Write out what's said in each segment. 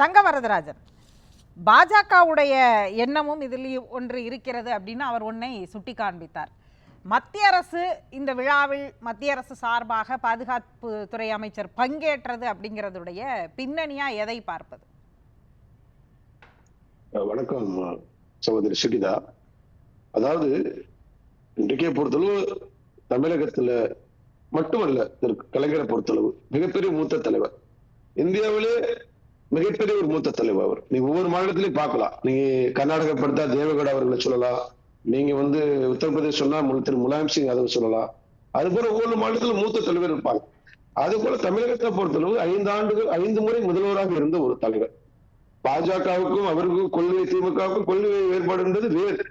தங்க வரதராஜன் பாஜகவுடைய எண்ணமும் இதில் ஒன்று இருக்கிறது அப்படின்னு அவர் ஒன்றை சுட்டி காண்பித்தார் மத்திய அரசு இந்த விழாவில் மத்திய அரசு சார்பாக பாதுகாப்பு துறை அமைச்சர் பங்கேற்றது அப்படிங்கிறதுடைய பின்னணியா எதை பார்ப்பது? வணக்கம் சகோதரி சுகிதா. அதாவது இன்றைக்கே பொறுத்தளவு தமிழகத்துல மட்டுமல்ல கலைஞரை பொறுத்தளவு மிகப்பெரிய மூத்த தலைவர். இந்தியாவிலே மிகப்பெரிய ஒரு மூத்த தலைவர் அவர். நீங்க ஒவ்வொரு மாநிலத்திலையும் பார்க்கலாம். நீங்க கர்நாடக படுத்தா தேவகவுடா அவர்களை சொல்லலாம். நீங்க வந்து உத்தரப்பிரதேஷ் சொன்னா திரு முலாயம் சிங் யாதவ் சொல்லலாம். அது போல ஒவ்வொரு மாநிலத்திலும் மூத்த தலைவர் இருப்பாங்க. அது போல தமிழகத்தை பொறுத்தளவு ஐந்து ஆண்டுகள் ஐந்து முறை முதல்வராக இருந்த ஒரு தலைவர். பாஜகவுக்கும் அவருக்கும் கொள்கை திமுகவுக்கும் கொள்கை வேறுபாடுன்றது வேறு.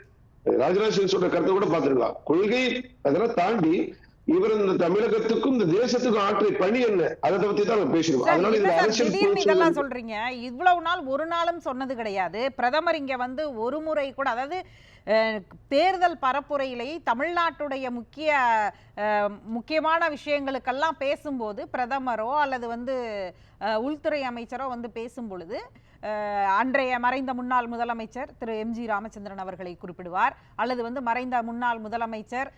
ராஜ்நாத் சிங் சொல்ற கருத்தை கூட பார்த்திருக்கலாம். கொள்கை அதெல்லாம் தாண்டி இவர் இந்த தமிழகத்துக்கும் இந்த தேசத்துக்கும் ஆற்றிய பணி என்ன? அதை பத்தி தான் சார், அதனால என்ன இது சார் அரசியல் இதெல்லாம் சொல்றீங்க? இவ்வளவு நாள் ஒரு நாளும் சொன்னது கிடையாது. பிரதமர் இங்க வந்து ஒரு முறை கூட அதாவது தேர்தல் பரப்புரையிலே தமிழ்நாட்டுடைய முக்கிய முக்கியமான விஷயங்களுக்கெல்லாம் பேசும்போது பிரதமரோ அல்லது வந்து உள்துறை அமைச்சரோ வந்து பேசும் பொழுது அன்றைய மறைந்த முன்னாள் முதலமைச்சர் திரு எம் ஜி ராமச்சந்திரன் அவர்களை குறிப்பிடுவார். அல்லது வந்து மறைந்த முன்னாள் முதலமைச்சர்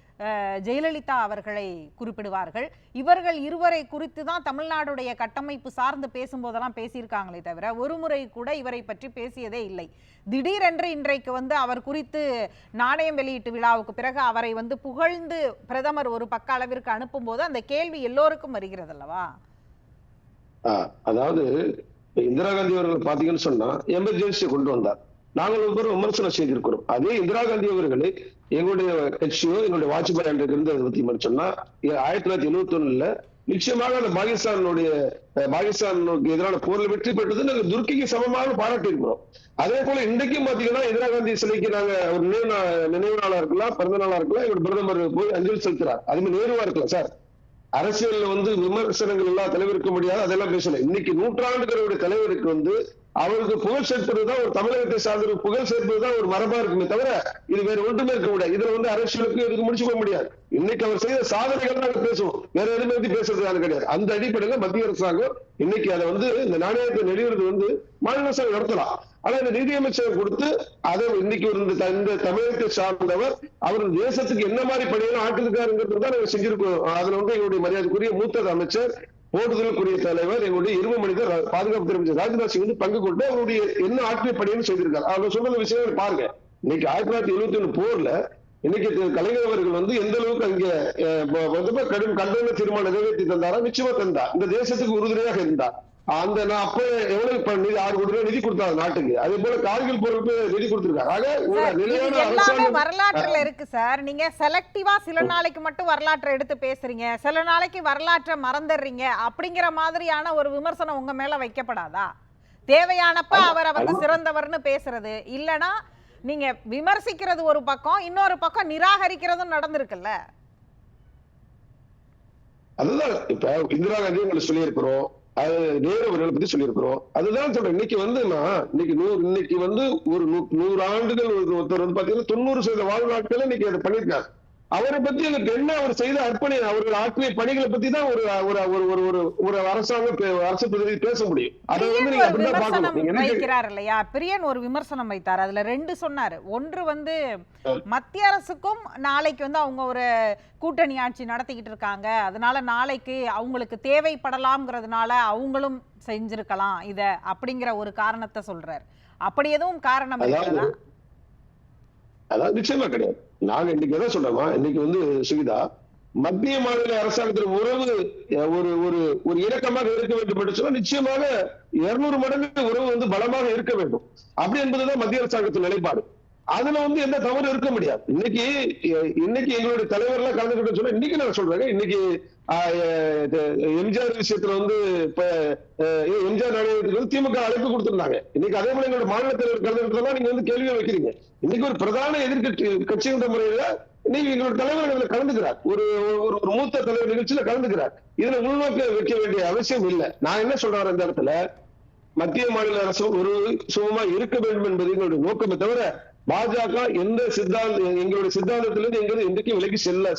ஜெயலலிதா அவர்களை குறிப்பிடுவார்கள். இவர்கள் இருவரை குறித்து தான் தமிழ்நாடுடைய கட்டமைப்பு சார்ந்து பேசும்போதெல்லாம் பேசியிருக்காங்களே தவிர ஒரு முறை கூட இவரை பற்றி பேசியதே இல்லை. திடீரென்று இன்றைக்கு வந்து அவர் குறித்து நாணயம் வெளியீட்டு விழாவுக்கு பிறகு அவரை வந்து புகழ்ந்து பிரதமர் ஒரு பக்க அளவிற்கு அனுப்பும்போது அந்த கேள்வி எல்லோருக்கும் வருகிறது அல்லவா அதாவது இந்திரா காந்தி அவர்கள் பாத்தீங்கன்னு சொன்னா எமர்ஜென்சியை கொண்டு வந்தார். நாங்கள் ஒவ்வொரு விமர்சனம் செய்திருக்கிறோம். அதே இந்திரா காந்தி அவர்களே எங்களுடைய கட்சியோ எங்களுடைய வாஜ்பாய் என்று இருந்ததை பத்தி சொன்னா ஆயிரத்தி தொள்ளாயிரத்தி எழுபத்தி ஒண்ணுல நிச்சயமாக அந்த பாகிஸ்தானுடைய பாகிஸ்தானுக்கு எதிரான போரில் வெற்றி பெற்றது நாங்க துர்க்கிக்கு சமமாக பாராட்டி இருக்கிறோம் அதே போல இன்றைக்கும் பாத்தீங்கன்னா இந்திரா காந்தி சிலைக்கு நாங்க ஒரு நினைவு நினைவு நாளா இருக்கலாம் பிறந்த நாளா இருக்கலாம் எங்களுடைய பிரதமர் போய் அஞ்சலி செலுத்துறார். அதுமாதிரி நேருவா இருக்கலாம் சார். அரசியல்ல வந்து விமர்சனங்கள் எல்லாம் தலைவருக்கு முடியாது அதெல்லாம் பேசல. இன்னைக்கு நூற்றாண்டுகளுடைய தலைவருக்கு வந்து அவருக்கு புகழ் சேர்ப்பதுதான் ஒரு தமிழகத்தை சார்ந்தவருக்கு புகழ் சேர்ப்பதுதான் ஒரு மரபா இருக்குமே தவிர இது வேற ஒன்றுமே இருக்க முடியாது. இதுல வந்து அரசியலுக்கு இதுக்கு முடிச்சு போக முடியாது. இன்னைக்கு அவர் செய்த சாதனைகள் நாங்க பேசுவோம். வேற எதுவுமே பத்தி பேசுறது கிடையாது. அந்த அடிப்படையில மத்திய அரசாங்கம் இன்னைக்கு அதை வந்து இந்த நாணயத்தை நெடுகிறது வந்து மாநில அரசாங்கம் நடத்தலாம். ஆனா இந்த நிதியமைச்சர் கொடுத்து அதை இன்னைக்கு ஒரு இந்த தமிழகத்தை சார்ந்தவர் அவர் தேசத்துக்கு என்ன மாதிரி பணியெல்லாம் ஆட்டிருக்காருங்கிறது தான் நாங்க செஞ்சிருக்கோம். அதுல வந்து எங்களுடைய மரியாதைக்குரிய மூத்த அமைச்சர் போட்டுதலுக்குரிய தலைவர் எங்களுடைய இரும மனிதர் பாதுகாப்பு அமைச்சர் ராஜ்நாத் சிங் வந்து பங்கு கொண்டு அவருடைய என்ன ஆட்சி பணியும் செய்திருக்காரு அவர் சொன்ன விஷயம் பாருங்க. இன்னைக்கு ஆயிரத்தி தொள்ளாயிரத்தி எழுபத்தி ஒண்ணு போர்ல இன்னைக்கு கலைஞர் அவர்கள் வந்து எந்த அளவுக்கு அங்கே வந்து கடும் கண்டன தீர்மானம் நிறைவேற்றி தந்தாரா? நிச்சயமா தந்தார். இந்த தேசத்துக்கு உறுதுணையாக இருந்தார். அந்த நான் அப்ப எவ்வளவு இப்ப நிதி ஆறு கோடி ரூபாய் நிதி கொடுத்தாரு நாட்டுக்கு. அதே போல கார்கில் போருக்கு நிதி நிலையான எல்லாமே வரலாற்றுல இருக்கு சார். நீங்க செலக்டிவா சில நாளைக்கு மட்டும் வரலாற்றை எடுத்து பேசுறீங்க. சில நாளைக்கு வரலாற்றை மறந்துடுறீங்க. அப்படிங்கிற மாதிரியான ஒரு விமர்சனம் உங்க மேல வைக்கப்படாதா? தேவையானப்ப அவரை வந்து. சிறந்தவர்னு பேசுறது. இல்லனா நீங்க விமர்சிக்கிறது ஒரு பக்கம் இன்னொரு பக்கம் நிராகரிக்கிறதும் நடந்திருக்குல்ல? அதுதான். இப்ப இந்திரா காந்தி சொல்லியிருக்கிறோம். அது நேரு அவர்களை பத்தி சொல்லியிருக்கிறோம். அதுதான் சொல்றேன். இன்னைக்கு வந்து நான் இன்னைக்கு நூறு இன்னைக்கு வந்து ஒரு நூ- நூறு ஆண்டுகள் ஒருத்தர் வந்து பாத்தீங்கன்னா தொண்ணூறு சதவீத வாழ்நாட்கள் இன்னைக்கு அதை பண்ணியிருக்காரு. அவரை பத்தி எனக்கு என்ன அவர் செய்த அர்ப்பணி அவர்கள் ஆற்றிய பணிகளை பத்தி தான் ஒரு ஒரு ஒரு ஒரு பே- அரசு பிரதிநிதி பேச முடியும். அதை வந்து நீங்க அப்படிதான் பார்க்கணும்? வைக்கிறார் இல்லையா? பிரியன் ஒரு விமர்சனம் வைத்தார். அதுல ரெண்டு சொன்னாரு. ஒன்று வந்து மத்திய அரசுக்கும் நாளைக்கு வந்து அவங்க ஒரு கூட்டணி ஆட்சி நடத்திக்கிட்டு இருக்காங்க. அதனால நாளைக்கு அவங்களுக்கு தேவைப்படலாம்ங்கிறதுனால அவங்களும் செஞ்சிருக்கலாம் இத அப்படிங்கிற ஒரு காரணத்தை சொல்றாரு. அப்படி எதுவும் காரணம் அதாவது நிச்சயமா கிடையாது. நாங்க இன்னைக்கு என்ன சொல்றோமா இன்னைக்கு வந்து சுகிதா மத்திய மாநில அரசாங்கத்தின் உறவு ஒரு ஒரு ஒரு இறக்கமாக இருக்க வேண்டும் என்று சொன்னால் நிச்சயமாக இருநூறு மடங்கு உறவு வந்து பலமாக இருக்க வேண்டும். அப்படி என்பதுதான் மத்திய அரசாங்கத்தின் நிலைப்பாடு. அதுல வந்து எந்த தவறு இருக்க முடியாது. இன்னைக்கு இன்னைக்கு எங்களுடைய தலைவர்லாம் கலந்துக்கிட்டு சொன்னா இன்னைக்கு நான் சொல்றேன் இன்னைக்கு இது எம்ஜிஆர் விஷயத்துல வந்து இப்ப எம்ஜிஆர் நாடகத்துக்கு வந்து திமுக அழைப்பு கொடுத்திருந்தாங்க. இன்னைக்கு அதே போல எங்களோட மாநில தலைவர் கலந்துக்கிட்டதெல்லாம் நீங்க வந்து கேள்வியை வைக்கிறீங்க. இன்னைக்கு ஒரு பிரதான எதிர்கட்சி கட்சிங்கிற முறையில இன்னைக்கு எங்களோட தலைவர் இதுல கலந்துக்கிறார். ஒரு ஒரு ஒரு மூத்த தலைவர் நிகழ்ச்சியில கலந்துக்கிறார். இதுல உள்நோக்க வைக்க வேண்டிய அவசியம் இல்லை. நான் என்ன சொல்றேன் இந்த இடத்துல? மத்திய மாநில அரசு ஒரு சுகமா இருக்க வேண்டும் என்பது எங்களுடைய நோக்கமே தவிர பாஜக எந்த சித்தாந்த எங்களுடைய சித்தாந்தத்திலிருந்து எங்களுக்கு இன்றைக்கு விலகி செல்ல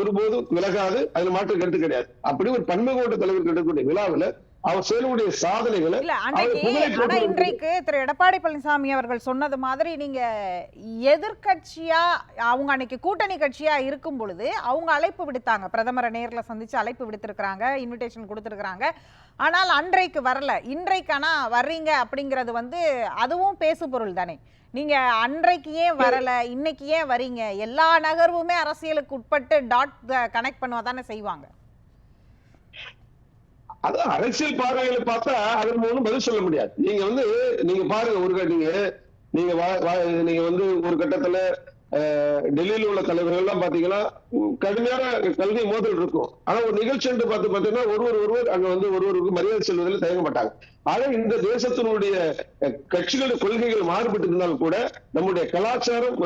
ஒருபோதும் விலகாது அதுல மாற்று கருத்து கிடையாது. அப்படி ஒரு பன்மை கோட்ட தலைவர் கிடைக்கக்கூடிய விழாவில் அவர் செய்யக்கூடிய சாதனைகளை. இன்றைக்கு திரு எடப்பாடி பழனிசாமி அவர்கள் சொன்னது மாதிரி நீங்க எதிர்க்கட்சியா அவங்க அன்னைக்கு கூட்டணி கட்சியா இருக்கும் பொழுது அவங்க அழைப்பு விடுத்தாங்க. பிரதமரை நேர்ல சந்திச்சு அழைப்பு விடுத்திருக்கிறாங்க இன்விடேஷன் கொடுத்திருக்கிறாங்க. ஆனால் அன்றைக்கு வரல. இன்றைக்கு ஆனா வர்றீங்க அப்படிங்கிறது வந்து அதுவும் பேசு பொருள் தானே. நீங்க அன்றைக்கு ஏன் வரல? இன்னைக்கு ஏன் வரீங்க எல்லா நகர்வுமே அரசியலுக்கு உட்பட்டு டாட் கனெக்ட் பண்ணுவா தானே செய்வாங்க. அது அரசியல் பார்வைகளை பார்த்தா அதன் மூலம் பதில் சொல்ல முடியாது. நீங்க வந்து நீங்க பாருங்க ஒரு நீங்க நீங்க நீங்க வந்து ஒரு கட்டத்துல அஹ், டெல்லியில உள்ள தலைவர்கள் எல்லாம் பாத்தீங்கன்னா கடுமையான கல்வி மோதல் இருக்கும். ஆனா ஒரு நிகழ்ச்சி என்று பார்த்து பாத்தீங்கன்னா ஒருவர் ஒருவர் அங்க வந்து ஒருவருக்கு மரியாதை செல்வதில் தயங்க மாட்டாங்க ஆனா இந்த தேசத்தினுடைய கட்சிகளுடைய கொள்கைகள் மாறுபட்டு இருந்தாலும் கூட நம்முடைய கலாச்சாரம்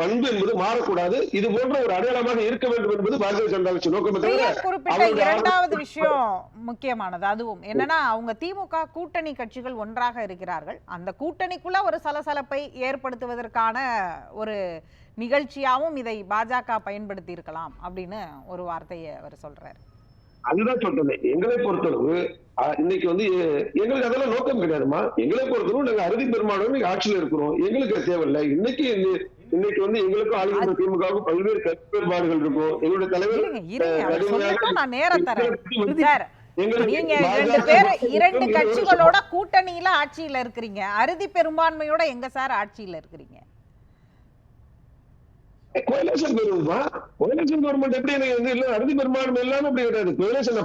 பண்பு என்பது மாறக்கூடாது. இது போன்ற ஒரு அடையாளமாக இருக்க வேண்டும் என்பது பாரதிய ஜனதா கட்சி நோக்கமே குறிப்பிட்ட இரண்டாவது விஷயம் முக்கியமானது. அதுவும் என்னன்னா அவங்க திமுக கூட்டணி கட்சிகள் ஒன்றாக இருக்கிறார்கள். அந்த கூட்டணிக்குள்ள ஒரு சலசலப்பை ஏற்படுத்துவதற்கான ஒரு நிகழ்ச்சியாவும் இதை பாஜக பயன்படுத்தி இருக்கலாம் அப்படின்னு ஒரு வார்த்தையை அவர் சொல்றாரு. அதுதான் சொல்றேன். எங்களை பொறுத்தளவு இன்னைக்கு வந்து எங்களுக்கு அதெல்லாம் நோக்கம் கிடையாதுமா எங்களை பொறுத்தளவு நாங்க அறுதி இன்னைக்கு ஆட்சியில இருக்கிறோம். எங்களுக்கு தேவையில்லை. இன்னைக்கு இன்னைக்கு வந்து எங்களுக்கும் ஆளுநர் திமுகவுக்கும் பல்வேறு கருத்து வேறுபாடுகள் இருக்கும். எங்களுடைய தலைவர் நீங்க ரெண்டு பேர் இரண்டு கட்சிகளோட கூட்டணியில ஆட்சியில இருக்கிறீங்க. அறுதி பெரும்பான்மையோட எங்க சார் ஆட்சியில இருக்கிறீங்க? கோயிலேஷன் கவர்மெண்ட்மா கோயிலேஷன் கவர்மெண்ட் எப்படி எனக்கு வந்து இல்ல? அறுதி பெரும்பான்மை இல்லாம அப்படி கிடையாது கோயிலேஷன்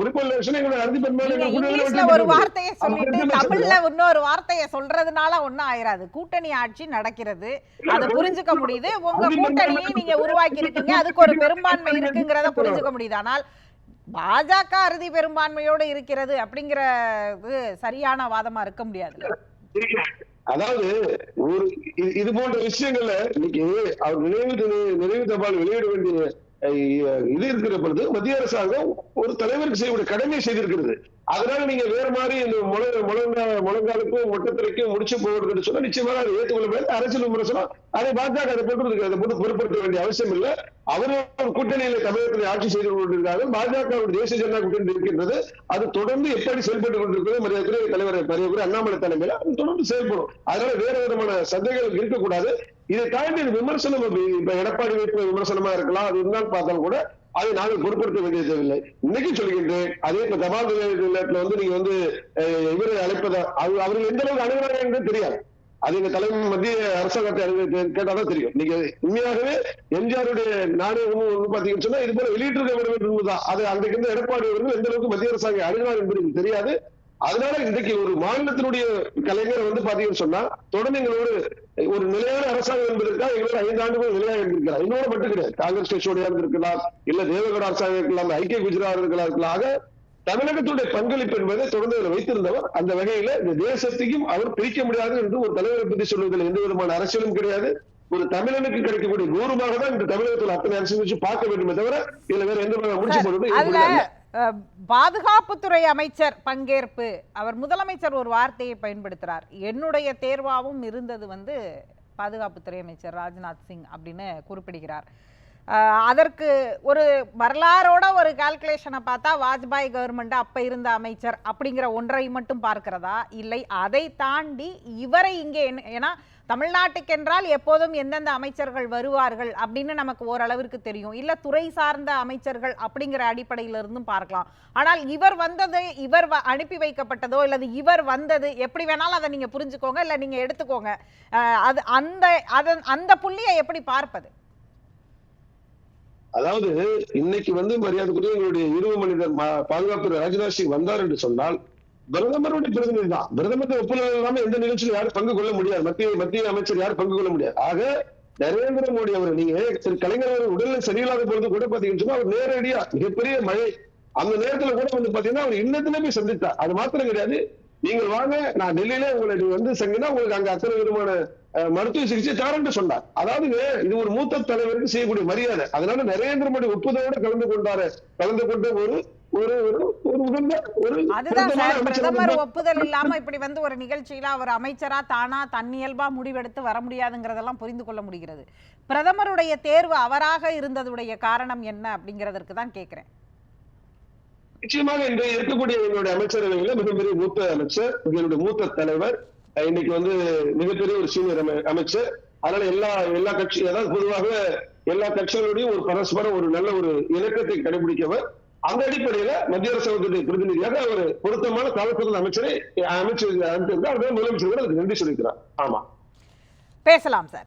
குறிப்போலேஷன் எங்களோட அறுதி பெரும்பான்மை ஒரு வார்த்தையை சொல்லிட்டு தமிழ்ல இன்னொரு வார்த்தையை சொல்றதுனால ஒண்ணும் ஆயிராது. கூட்டணி ஆட்சி நடக்கிறது. அதை புரிஞ்சுக்க முடியுது. உங்க கூட்டணியை நீங்க உருவாக்கி இருக்கீங்க அதுக்கு ஒரு பெரும்பான்மை இருக்குங்கிறத புரிஞ்சுக்க முடியுது. ஆனால் பாஜக அறுதி பெரும்பான்மையோடு இருக்கிறது அப்படிங்கிறது சரியான வாதமா இருக்க முடியாது அதாவது ஒரு இது- இது போன்ற விஷயங்கள்ல இன்னைக்கு அவர் நினைவு நினைவு தபால் வெளியிட வேண்டிய அஹ், இது இருக்கிற பொழுது மத்திய அரசாங்கம் ஒரு தலைவருக்கு செய்யக்கூடிய கடமை செய்திருக்கிறது. அதனால நீங்க வேற மாதிரி இந்த முழங்க முழங்கா முழங்காலுக்கும் முட்டத்திரைக்கும் முடிச்சு போடுறதுன்னு சொன்னா நிச்சயமாக அதை ஏற்றுக்கொள்ள அரசியல் விமர்சனம் அதை பாஜக அதை போட்டு அதை போட்டு பொருட்படுத்த வேண்டிய அவசியம் இல்லை. அவரும் கூட்டணியில தமிழகத்தில் ஆட்சி செய்து கொண்டிருக்காங்க பாஜக தேசிய ஜனதா கூட்டணி இருக்கின்றது. அது தொடர்ந்து எப்படி செயல்பட்டு கொண்டிருக்கிறது மரியாதைக்குரிய தலைவர் மரியாதைக்குரிய அண்ணாமலை தலைமையில அது தொடர்ந்து செயல்படும். அதனால வேற விதமான சந்தேகங்கள் இருக்கக்கூடாது. இதை தாண்டி விமர்சனம் இப்ப இப்ப எடப்பாடி வைப்பு விமர்சனமா இருக்கலாம் அது இருந்தாலும் பார்த்தாலும் கூட அதை நாங்கள் பொருட்படுத்த வேண்டிய தேவையில்லை இன்னைக்கு சொல்கின்றேன் அதே இப்ப தபால் நிலையத்தில் வந்து நீங்க வந்து இவரை அழைப்பதா அவர்கள் எந்த அளவுக்கு அணுகுறாங்க என்று தெரியாது. அது எங்க தலைமை மத்திய அரசாங்கத்தை கேட்டாதான் தெரியும். நீங்க உண்மையாகவே எம்ஜிஆருடைய நாணயம் பாத்தீங்கன்னு சொன்னா இது போல வெளியிட்டிருக்க வேண்டும் என்பதுதான். அது அன்றைக்கு இருந்த எடப்பாடி அவர்கள் எந்த அளவுக்கு மத்திய அரசாங்கம் அணுகிறார் என்பது எனக்கு தெரியாது. அதனால இன்றைக்கு ஒரு மாநிலத்தினுடைய கலைஞர் வந்து பாத்தீங்கன்னு சொன்னா தொடர்ந்து எங்களோடு ஒரு நிலையான அரசாங்கம் என்பதற்காக எங்களோட ஐந்து ஆண்டுகள் நிலையாக இருந்திருக்கிறார் இன்னோட மட்டும் கிடையாது காங்கிரஸ் கட்சியோட இருந்திருக்கலாம். இல்ல தேவகட அரசாங்கம் இருக்கலாம் ஐக்கிய குஜராத் ஆக தமிழகத்துடைய பங்களிப்பு என்பதை தொடர்ந்து வைத்திருந்தவர். அந்த வகையில இந்த தேசத்தையும் அவர் பிரிக்க முடியாது என்று ஒரு தலைவரை பற்றி சொல்வதில் எந்த விதமான அரசியலும் கிடையாது. ஒரு தமிழனுக்கு கிடைக்கக்கூடிய கௌரவமாக தான் இந்த தமிழகத்தில் அத்தனை அரசியல் வச்சு பார்க்க வேண்டுமே தவிர இதுல வேற எந்த முடிச்சு போடுறது பாதுகாப்புத்துறை அமைச்சர் பங்கேற்பு. அவர் முதலமைச்சர் ஒரு வார்த்தையை பயன்படுத்துறார். என்னுடைய தேர்வாவும் இருந்தது வந்து பாதுகாப்புத்துறை அமைச்சர் ராஜ்நாத் சிங் அப்படின்னு குறிப்பிடுகிறார். அதற்கு ஒரு வரலாறோட ஒரு கால்குலேஷனை பார்த்தா வாஜ்பாய் கவர்மெண்ட் அப்போ இருந்த அமைச்சர் அப்படிங்கிற ஒன்றை மட்டும் பார்க்கிறதா? இல்லை அதை தாண்டி இவரை இங்கே என்ன ஏன்னா தமிழ்நாட்டுக்கென்றால் எப்போதும் எந்தெந்த அமைச்சர்கள் வருவார்கள் அப்படின்னு நமக்கு ஓரளவிற்கு தெரியும். இல்லை துறை சார்ந்த அமைச்சர்கள் அப்படிங்கிற அடிப்படையிலிருந்தும் பார்க்கலாம். ஆனால் இவர் வந்தது இவர் வ- அனுப்பி வைக்கப்பட்டதோ இல்லது இவர் வந்தது எப்படி வேணாலும் அதை நீங்கள் புரிஞ்சுக்கோங்க இல்லை நீங்கள் எடுத்துக்கோங்க. அது அந்த அதன் அந்த புள்ளியை எப்படி பார்ப்பது? அதாவது இன்னைக்கு வந்து மரியாதைக்குரிய எங்களுடைய இருவு மனிதர் பாதுகாப்பு ராஜ்நாத் சிங் வந்தார் என்று சொன்னால் பிரதமருடைய பிரதிநிதி தான். பிரதமர் ஒப்புதல் இல்லாம எந்த நிகழ்ச்சியிலும் யாரும் பங்கு கொள்ள முடியாது. மத்திய மத்திய அமைச்சர் யாரும் பங்கு கொள்ள முடியாது. ஆக நரேந்திர மோடி அவர் நீங்க திரு கலைஞர் அவர் உடல்நிலை சரியில்லாத பொழுது கூட பாத்தீங்கன்னு சொன்னா அவர் நேரடியா மிகப்பெரிய மழை அந்த நேரத்துல கூட வந்து பாத்தீங்கன்னா அவர் இன்னத்துல போய் சந்தித்தார். அது மாத்திரம் கிடையாது. நீங்கள் வாங்க நான் டெல்லியில உங்களை வந்து செங்கினா உங்களுக்கு அங்க அத்தனை விதமான மருத்துவ சிகிச்சை தாரன்னு சொன்னார். அதாவதுங்க இது ஒரு மூத்த தலைவருக்கு செய்யக்கூடிய மரியாதை. அதனால நரேந்திர மோடி ஒப்புதலோடு கலந்து கொண்டாரு. கலந்து கொண்ட ஒரு ஒரு ஒரு ஒரு உகந்த ஒரு பிரதமர் ஒப்புதல் இல்லாம இப்படி வந்து ஒரு நிகழ்ச்சியில அவர் அமைச்சரா தானா தன்னியல்பா முடிவெடுத்து வர முடியாதுங்கிறதெல்லாம் புரிந்து கொள்ள முடிகிறது. பிரதமருடைய தேர்வு அவராக இருந்ததுடைய காரணம் என்ன அப்படிங்கிறதற்கு தான் கேட்கிறேன் நிச்சயமாக இன்றைய இருக்கக்கூடிய எங்களுடைய அமைச்சரவையில மிகப்பெரிய மூத்த அமைச்சர் எங்களுடைய மூத்த தலைவர் இன்னைக்கு வந்து மிகப்பெரிய ஒரு சீனியர் அமைச்சர். அதனால எல்லா எல்லா கட்சி அதாவது பொதுவாக எல்லா கட்சிகளுடையும் ஒரு பரஸ்பரம் ஒரு நல்ல ஒரு இலக்கத்தை கடைபிடிக்கவர். அந்த அடிப்படையில மத்திய அரசு பிரதிநிதியாக ஒரு பொருத்தமான காலத்தில் அமைச்சரை அமைச்சர் அனுப்பியிருந்தார். அதனால முதலமைச்சர் கூட அதுக்கு நன்றி சொல்லியிருக்கிறார் ஆமா. பேசலாம் சார்.